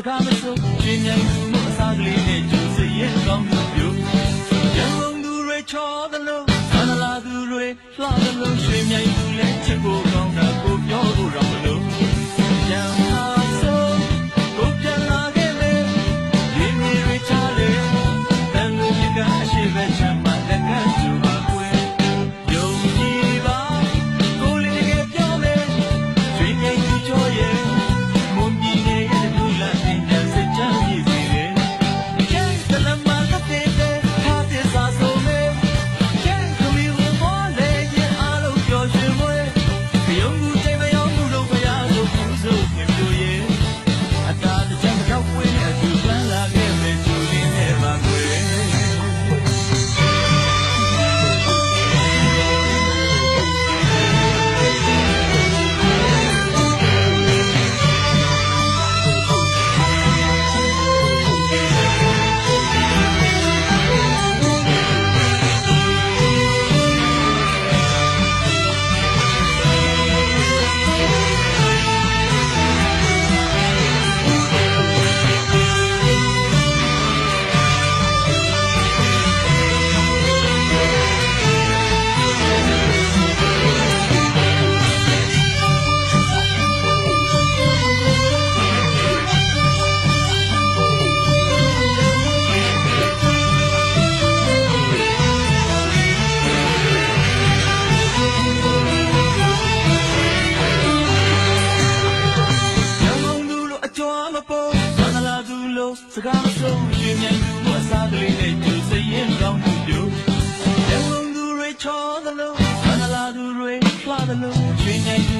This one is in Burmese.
စကားမဆိုပြင်းပြိုင်မှုအစားကလေးနဲ့ကြိုး ပေါ်သန္တရာသူလို့စကားမဆုံးရှင်မြန်သူမအစားကလေးနဲ့သူစရင်ကောင်းသူတို့ရေဝန်သူတွေချောသလိုသန္တရာသူတွေဖလာသလိုရှင်မြန်သူ